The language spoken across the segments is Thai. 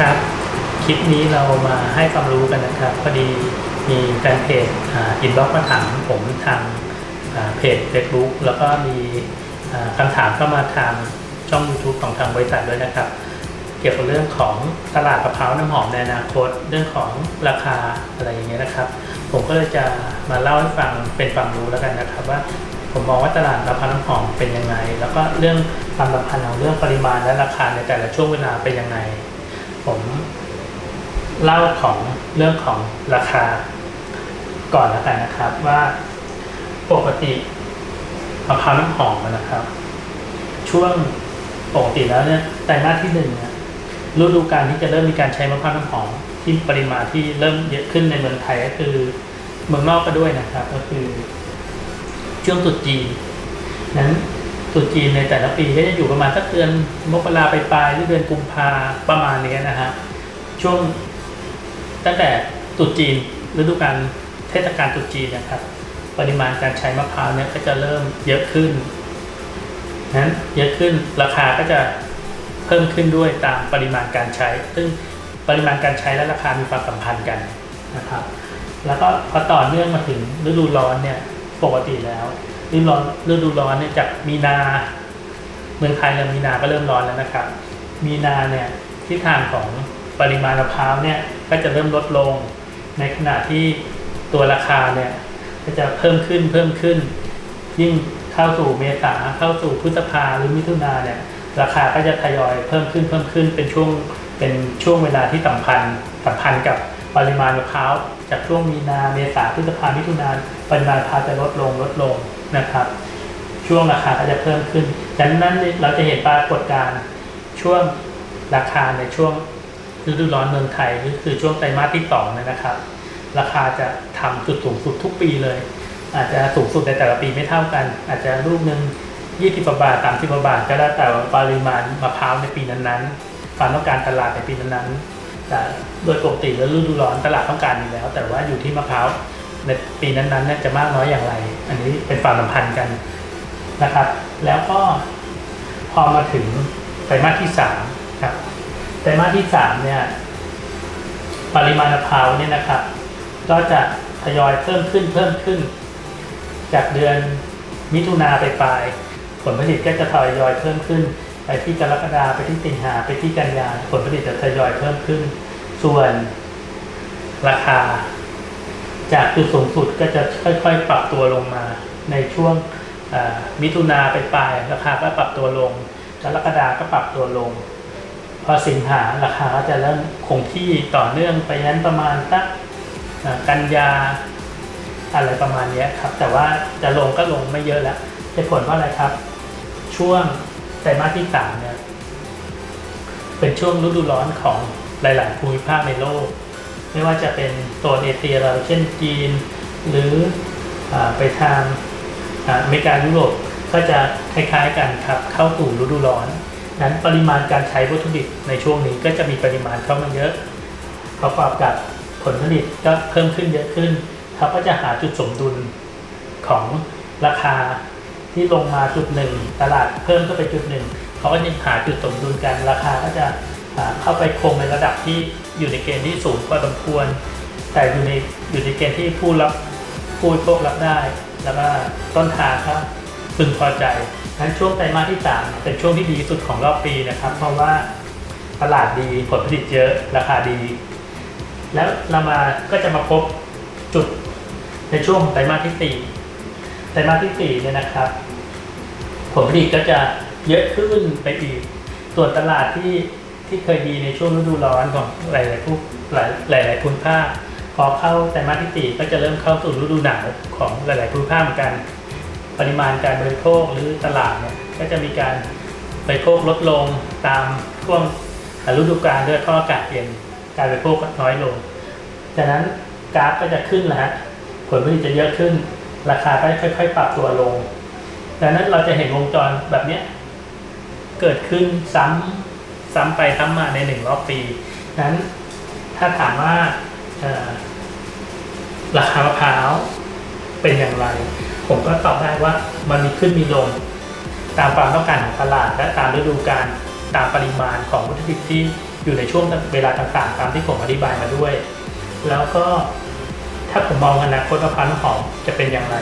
ครับ คลิปนี้เรามาให้ความรู้กันนะครับพอดีมีแฟนเพจอินบ็อกมาถามผมทางเพจ Facebook แล้วก็มีคำถามเข้ามาทางช่อง YouTube ของทางบริษัทด้วยนะครับ เกี่ยวกับเรื่องของตลาดมะพร้าวน้ำหอมในอนาคต เรื่องของราคาอะไรอย่างเงี้ยนะครับ ผมก็เลยจะมาเล่าให้ฟังเป็นความรู้แล้วกันนะครับว่าผมมองว่าตลาดมะพร้าวน้ำหอมเป็นยังไง แล้วก็เรื่องความสัมพันธ์ของเรื่องปริมาณและราคาในแต่ละช่วงเวลาเป็นยังไง ผมเล่าของเรื่องของราคาก่อนแล้วกันนะครับว่าปกติมะพร้าวน้ำหอมนะครับ ช่วงปกติแล้วเนี่ยไตรมาสที่หนึ่งเนี่ยฤดูกาลที่จะเริ่มมีการใช้มะพร้าวน้ำหอมที่ปริมาณที่เริ่มเยอะขึ้นในเมืองไทยก็คือเมืองนอกก็ด้วยนะครับ ก็คือช่วงตรุษจีนนั้น ตุจีนในแต่ละปีก็จะอยู่ประมาณสักเดือนมกราไปปลายหรือเดือนกุมภาประมาณนี้นะฮะช่วงตั้งแต่ตุจีนฤดูกาลเทศกาลตุจีนนะครับ ปริมาณการใช้มะพร้าวเนี่ยก็จะเริ่มเยอะขึ้นนั้นเยอะขึ้นราคาก็จะเพิ่มขึ้นด้วยตามปริมาณการใช้ ซึ่งปริมาณการใช้และราคามีความสัมพันธ์กันนะครับ แล้วก็พอต่อเนื่องมาถึงฤดูร้อนเนี่ยปกติแล้ว ฤดูร้อนฤดูร้อนเนี่ยจากมีนา เมืองไทยเรามีนาก็เริ่มร้อนแล้วนะครับ มีนาเนี่ยทิศทางของปริมาณมะพร้าวเนี่ยก็จะเริ่มลดลง ในขณะที่ตัวราคาเนี่ยก็จะเพิ่มขึ้นเพิ่มขึ้น ยิ่งเข้าสู่เมษาเข้าสู่พฤษภาหรือมิถุนาเนี่ยราคาก็จะทยอยเพิ่มขึ้นเพิ่มขึ้นเป็นช่วงเป็นช่วงเวลาที่สัมพันธ์สัมพันธ์กับปริมาณมะพร้าวจากช่วงมีนาเมษาพฤษภามิถุนาปริมาณมะพร้าวจะลดลงลดลง นะครับ ช่วงราคาก็จะเพิ่มขึ้นดังนั้นเราจะเห็นปรากฏการณ์ช่วงราคาในช่วงฤดูร้อนเมืองไทยก็คือช่วงไตรมาสที่สองนะครับ ราคาจะทำจุดสูงสุดทุกปีเลย อาจจะสูงสุดในแต่ละปีไม่เท่ากัน อาจจะลูกหนึ่งยี่สิบบาทสามสิบบาท ก็แล้วแต่ปริมาณมะพร้าวในปีนั้นๆความต้องการตลาดในปีนั้นๆแต่โดยปกติแล้วฤดูร้อนตลาดต้องการอยู่แล้ว แต่ว่าอยู่ที่มะพร้าว ในปีนั้นๆเนี่ยจะมากน้อยอย่างไร อันนี้เป็นความสัมพันธ์กันนะครับ แล้วก็พอมาถึงไตรมาสที่สามครับไตรมาสที่สามเนี่ยปริมาณพาวเนี่ยนะครับ ก็จะทยอยเพิ่มขึ้นเพิ่มขึ้น จากเดือนมิถุนาไปปลาย ผลผลิตก็จะทยอยเพิ่มขึ้น ไปที่กรกฎาไปที่สิงหาไปที่กันยาผลผลิตจะทยอยเพิ่มขึ้น ส่วนราคา จากจุดสูงสุดก็จะค่อยๆ ปรับตัวลงมา ในช่วงมิถุนาไปปลายราคาก็ปรับตัวลงกรกฎาก็ปรับตัวลง พอสิงหาราคาก็จะเริ่มคงที่ต่อเนื่องไปยันประมาณสักกันยาอะไรประมาณนี้ครับ แต่ว่าจะลงก็ลงไม่เยอะแล้วเหตุผลว่าอะไรครับ ช่วงไตรมาสที่สามเนี่ยเป็นช่วงฤดูร้อนของหลาย ๆ ภูมิภาคในโลก ไม่ว่าจะเป็นโซนเอเชียเราเช่นจีน หรืออไปทางอเมริกายุโรปก็จะคล้ายๆกันครับเข้าสู่ฤดูร้อน นั้นปริมาณการใช้วัตถุดิบในช่วงนี้ก็จะมีปริมาณเข้ามาเยอะประกอบกับผลผลิตก็เพิ่มขึ้นเยอะขึ้นเขาก็จะหาจุดสมดุลของราคาที่ลงมาจุดหนึ่งตลาดเพิ่มขึ้นไปจุดหนึ่งเขาก็จะหาจุดสมดุลกันราคาก็จะเข้าไปคงในระดับที่ อยู่ในเกณฑ์ที่สูงพอสมควร แต่อยู่ในอยู่ในเกณฑ์ที่ผู้รับผู้โภครับได้ แล้วก็ต้นทางครับพึงพอใจนั้นช่วงไตรมาสที่สามเป็นช่วงที่ดีที่สุดของรอบปีนะครับ เพราะว่าตลาดดีผลผลิตเยอะราคาดี แล้วเรามาก็จะมาพบจุดในช่วงของไตรมาสที่สี่ไตรมาสที่สี่เนี่ยนะครับ ผลผลิตก็จะเยอะขึ้นไปอีก ส่วนตลาดที่ ที่เคยดีในช่วงฤดูร้อนของหลายๆผู้หลายหลายๆภูมิภาคพอเข้าไตรมาสที่สี่ก็จะเริ่มเข้าสู่ฤดูหนาวของหลาย ๆภูมิภาคเหมือนกัน ปริมาณการบริโภคหรือตลาดเนี่ยก็จะมีการบริโภคลดลงตามช่วงฤดูกาลด้วยเพราะอากาศเย็นการบริโภคน้อยลงจากนั้นกราฟก็จะขึ้นแล้วฮะผลผลิตจะเยอะขึ้น ราคาก็ค่อย ๆ ปรับตัวลงดังนั้นเราจะเห็นวงจรแบบนี้เกิดขึ้นซ้ำ ซ้ำไปซ้ำมาในหนึ่งรอบปี นั้นถ้าถามว่าราคามะพร้าวเป็นอย่างไร ผมก็ตอบได้ว่ามันมีขึ้นมีลง ตามความต้องการของตลาด และตามฤดูกาลตามปริมาณของวัตถุดิบที่อยู่ในช่วงเวลาต่างๆ ตามที่ผมอธิบายมาด้วย แล้วก็ถ้าผมมองอนาคตมะพร้าวน้ำหอมจะเป็นอย่างไร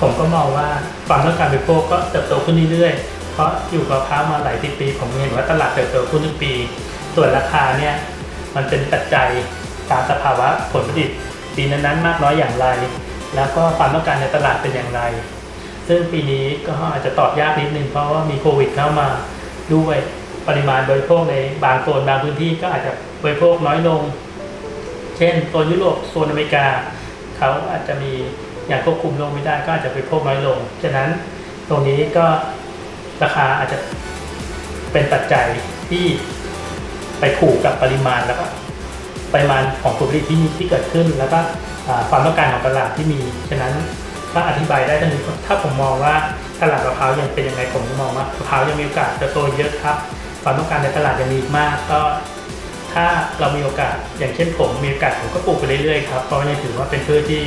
ผมก็มองว่าความต้องการบริโภคก็เติบโตขึ้นเรื่อยๆ ราะอยู่กับมะพร้าวมาหลายสิบปี ผมเห็นว่าตลาดเติบโตขึ้นทุกปี ส่วนราคาเนี่ยมันเป็นปัจจัยตามสภาวะผลผลิตปีนั้นๆ มากน้อยอย่างไร แล้วก็ความต้องการในตลาดเป็นอย่างไร ซึ่งปีนี้ก็อาจจะตอบยากนิดนึงเพราะว่ามีโควิดเข้ามาด้วยปริมาณบริโภคในบางโซนบางพื้นที่ก็อาจจะบริโภคน้อยลง เช่นโซนยุโรปโซนอเมริกา เขาอาจจะมีอย่างควบคุมโรคไม่ได้ก็อาจจะบริโภคน้อยลง ฉะนั้นตรงนี้ก็ ราคาอาจจะเป็นปัจจัยที่ไปผูกกับปริมาณแล้วก็ปริมาณของผลผลิตที่มีที่เกิดขึ้น แล้วก็ความต้องการของตลาดที่มี ฉะนั้นก็อธิบายได้ทั้งนี้ถ้าผมมองว่าตลาดมะพร้าวยังเป็นยังไงผมมองว่ามะพร้าวยังมีโอกาสจะโตเยอะครับ ความต้องการในตลาดยังมีมากก็ถ้าเรามีโอกาสอย่างเช่นผมมีโอกาสผมก็ปลูกไปเรื่อยๆครับเพราะยังถือว่าเป็นพืชที่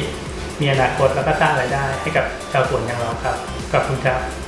มีอนาคตแล้วก็สร้างรายได้ให้กับชาวสวนอย่างเราครับขอบคุณครับ